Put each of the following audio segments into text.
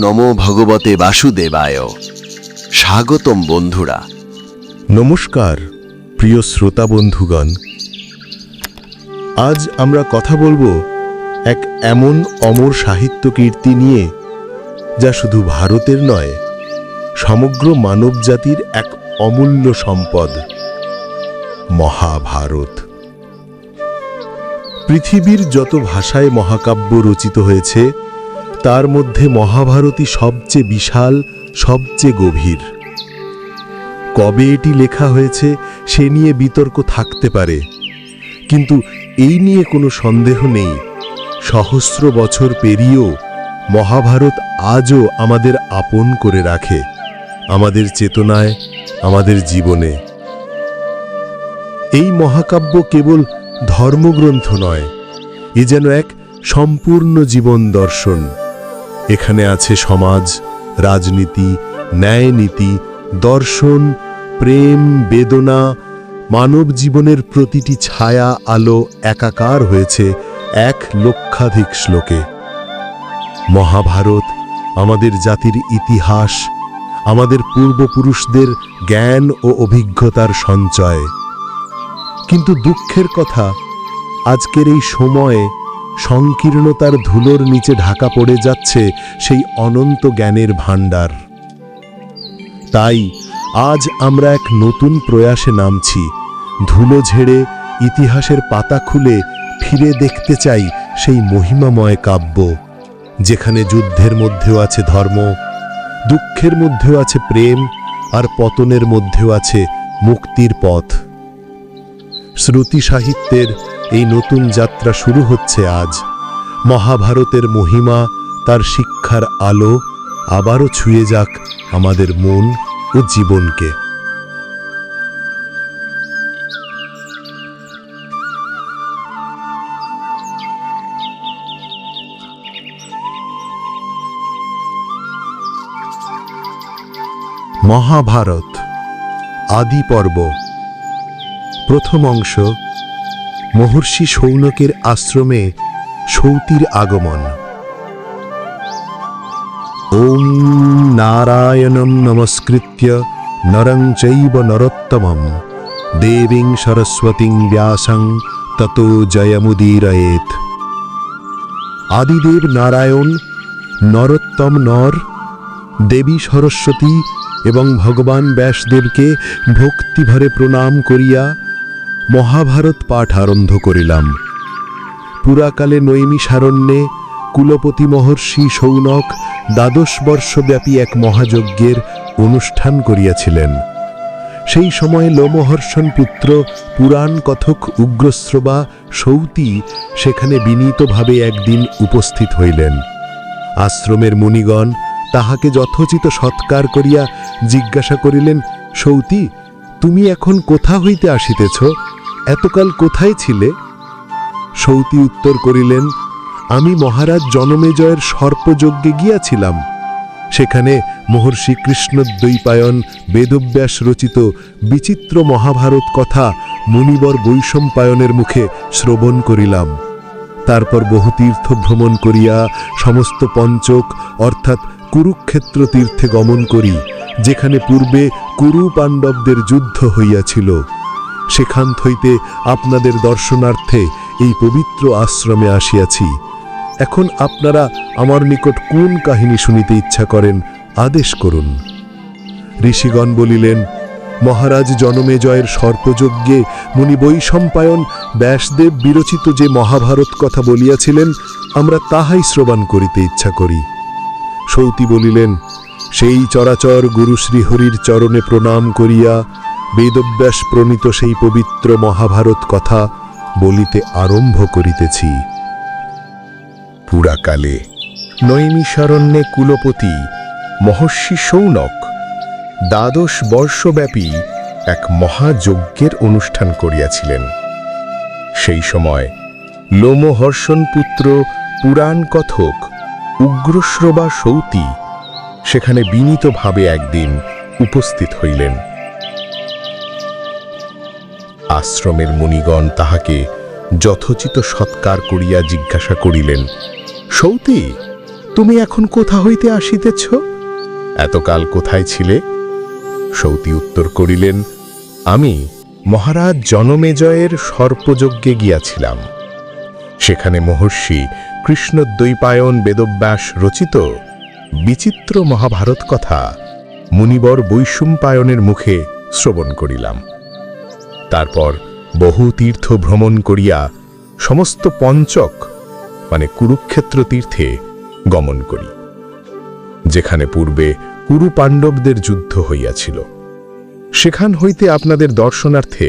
নমো ভগবতে বাসুদেবায়। স্বাগতম বন্ধুরা। নমস্কার, প্রিয় শ্রোতা বন্ধুগণ। আজ আমরা কথা বলব এক এমন অমর সাহিত্য কীর্তি নিয়ে, যা শুধু ভারতের নয়, সমগ্র মানবজাতির এক অমূল্য সম্পদ, মহাভারত। পৃথিবীর যত ভাষায় মহাকাব্য রচিত হয়েছে তার মধ্যে মহাভারতই সবচেয়ে বিশাল, সবচেয়ে গভীর। কবে এটি লেখা হয়েছে, সে নিয়ে বিতর্ক থাকতে পারে। কিন্তু এই নিয়ে কোনো সন্দেহ নেই। সহস্র বছর পেরিয়েও মহাভারত আজও আমাদের আপন করে রাখে, আমাদের চেতনায়, আমাদের জীবনে। এই মহাকাব্য কেবল ধর্মগ্রন্থ নয়, এ যেন এক সম্পূর্ণ জীবন দর্শন। এখানে আছে সমাজ, রাজনীতি, ন্যায়নীতি, দর্শন, প্রেম, বেদনা, মানব জীবনের প্রতিটি ছায়া, আলো একাকার হয়েছে এক লক্ষাধিক শ্লোকে। মহাভারত, আমাদের জাতির ইতিহাস, আমাদের পূর্বপুরুষদের জ্ঞান ও অভিজ্ঞতার সঞ্চয়। কিন্তু দুঃখের কথা, আজকের এই সময়ে সংকীর্ণতার ধুলোর নিচে ঢাকা পড়ে যাচ্ছে সেই অনন্ত জ্ঞানের ভাণ্ডার। তাই আজ আমরা এক নতুন প্রয়াসে নামছি। ধুলো ঝেড়ে ইতিহাসের পাতা খুলে ফিরে দেখতে চাই সেই মহিমাময় কাব্য, যেখানে যুদ্ধের মধ্যেও আছে ধর্ম, দুঃখের মধ্যেও আছে প্রেম, আর পতনের মধ্যেও আছে মুক্তির পথ। শ্রুতি সাহিত্যের এই নতুন যাত্রা শুরু হচ্ছে আজ। মহাভারতের মহিমা, তার শিক্ষার আলো আবারও ছুঁয়ে যাক আমাদের মন ও জীবনকে। মহাভারত, আদি পর্ব। প্রথম অংশ, মহর্ষি সৌনকের আশ্রমে সৌতির আগমন। ওম নারায়ণম নমস্কৃত্য নরং চৈব নরোত্তমম। দেবীং সরস্বতীং ব্যাসং ততো জয়মুদীরয়েত। আদিদেব নারায়ণ, নরোত্তম নর, দেবী সরস্বতী এবং ভগবান ব্যাসদেবকে ভক্তিভরে প্রণাম করিয়া মহাভারত পাঠ আরম্ভ করিলাম। পুরাকালে নৈমিষারণ্যে কুলপতি মহর্ষি সৌনক দ্বাদশ বর্ষব্যাপী এক মহাযজ্ঞের অনুষ্ঠান করিয়াছিলেন। সেই সময়ে লোমহর্ষণ পুত্র পুরাণ কথক উগ্রশ্রবা সৌতি সেখানে বিনীতভাবে একদিন উপস্থিত হইলেন। আশ্রমের মুনিগণ তাহাকে যথোচিত সৎকার করিয়া জিজ্ঞাসা করিলেন, সৌতি, তুমি এখন কোথা হইতে আসিতেছ? এতকাল কোথায় ছিলে? সৌতি উত্তর করিলেন, আমি মহারাজ জনমেজয়ের সর্পযজ্ঞে গিয়াছিলাম। সেখানে মহর্ষি কৃষ্ণদ্বৈপায়ন বেদব্যাস রচিত বিচিত্র মহাভারত কথা মুনিবর বৈষম্পায়নের মুখে শ্রবণ করিলাম। তারপর বহু তীর্থ ভ্রমণ করিয়া সমস্ত পঞ্চক, অর্থাৎ কুরুক্ষেত্র তীর্থে গমন করি, যেখানে পূর্বে কুরু পাণ্ডবদের যুদ্ধ হইয়াছিল। সেখান হইতে আপনাদের দর্শনার্থে এই পবিত্র আশ্রমে আসিয়াছি। এখন আপনারা আমার নিকট কোন কাহিনী শুনিতে ইচ্ছা করেন, আদেশ করুন। ঋষিগণ বলিলেন, মহারাজ জনমেজয়ের সর্পযজ্ঞে মুনি বৈশম্পায়ন ব্যাসদেব বিরচিত যে মহাভারত কথা বলিয়াছিলেন, আমরা তাহাই শ্রবণ করিতে ইচ্ছা করি। সৌতি বলিলেন, সেই চরাচর গুরু শ্রীহরির চরণে প্রণাম করিয়া বেদব্যাস প্রণীত সেই পবিত্র মহাভারত কথা বলিতে আরম্ভ করিতেছি। পুরাকালে নৈমিষারণ্যে কুলপতি, মহর্ষি সৌনক দ্বাদশ বর্ষব্যাপী এক মহাযজ্ঞের অনুষ্ঠান করিয়াছিলেন। সেই সময় লোমহর্ষণ পুত্র পুরাণ কথক উগ্রশ্রবা সৌতি সেখানে বিনীতভাবে একদিন উপস্থিত হইলেন। আশ্রমের মুনিগণ তাহাকে যথোচিত সৎকার করিয়া জিজ্ঞাসা করিলেন, সৌতি, তুমি এখন কোথা হইতে আসিতেছ? এতকাল কোথায় ছিলে? সৌতি উত্তর করিলেন, আমি মহারাজ জনমেজয়ের সর্পযজ্ঞে গিয়াছিলাম। সেখানে মহর্ষি কৃষ্ণদ্বৈপায়ন বেদব্যাস রচিত বিচিত্র মহাভারত কথা মুনিবর বৈষম্পায়নের মুখে শ্রবণ করিলাম। তারপর বহু তীর্থ ভ্রমণ করিয়া সমস্ত পঞ্চক মানে কুরুক্ষেত্র তীর্থে গমন করি, যেখানে পূর্বে কুরু পাণ্ডবদের যুদ্ধ হইয়াছিল। সেখান হইতে আপনাদের দর্শনার্থে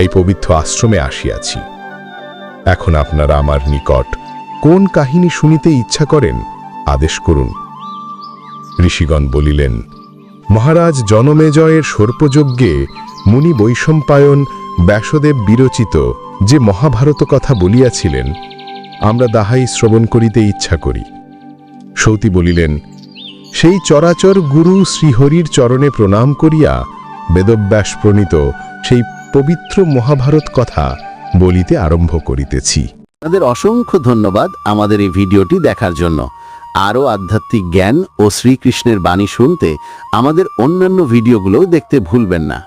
এই পবিত্র আশ্রমে আসিয়াছি। এখন আপনারা আমার নিকট কোন কাহিনী শুনিতে ইচ্ছা করেন, আদেশ করুন। ঋষিগণ বলিলেন, মহারাজ জনমেজয়ের সর্পযজ্ঞে মুনি বৈষম্পায়ন ব্যাসদেব বিরচিত যে মহাভারত কথা বলিয়াছিলেন, আমরা দাহাই শ্রবণ করিতে ইচ্ছা করি। সৌতি বলিলেন, সেই চরাচর গুরু শ্রীহরির চরণে প্রণাম করিয়া বেদব্যাস প্রণীত সেই পবিত্র মহাভারত কথা বলিতে আরম্ভ করিতেছি। আপনাদের অসংখ্য ধন্যবাদ আমাদের এই ভিডিওটি দেখার জন্য। আরও আধ্যাত্মিক জ্ঞান ও শ্রীকৃষ্ণের বাণী শুনতে আমাদের অন্যান্য ভিডিওগুলোও দেখতে ভুলবেন না।